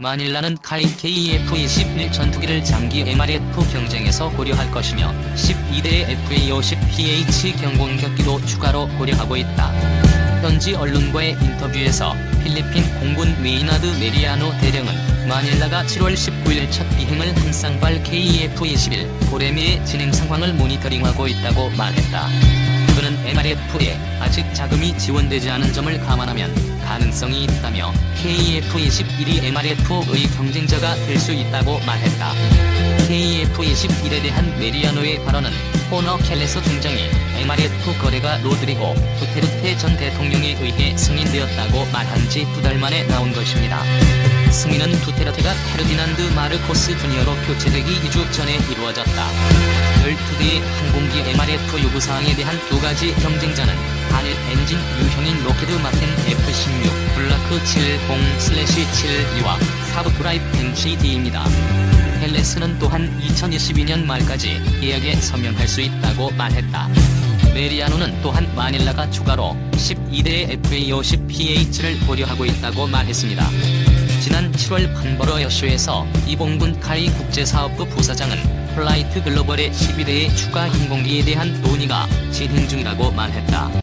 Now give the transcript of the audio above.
마닐라는 카이 KF-21 전투기를 장기 MRF 경쟁에서 고려할 것이며 12대의 FA-50PH 경공격기도 추가로 고려하고 있다. 현지 언론과의 인터뷰에서 필리핀 공군 메이나드 메리아노 대령은 마닐라가 7월 19일 첫 비행을 한 쌍발 KF-21 고레미의 진행 상황을 모니터링하고 있다고 말했다. 그는 MRF에 아직 자금이 지원되지 않은 점을 감안하면 가능성이 있다며 KF-21이 MRF의 경쟁자가 될 수 있다고 말했다. KF-21에 대한 메리아노의 발언은 호너 켈레서 중장이 MRF 거래가 로드리고 두테르테 전 대통령에 의해 승인되었다고 말한 지 두 달 만에 나온 것입니다. 승인은 두테르테가 페르디난드 마르코스 주니어로 교체되기 2주 전에 이루어졌다. 12대의 항공기 MRF 요구사항에 대한 두 가지 경 쟁자는 한일 엔진 유형인 로켓드 마틴 F-16 블라크 70-72와 사브프라이 벤치D입니다. 헬레스는 또한 2022년 말까지 계약에 서명할 수 있다고 말했다. 메리아노는 또한 마닐라가 추가로 12대의 FA-50PH를 고려하고 있다고 말했습니다. 지난 7월 판버러 여쇼에서 이봉군 카이 국제사업부 부사장은 플라이트 글로벌의 12대의 추가 항공기에 대한 논의가 진행 중이라고 말했다.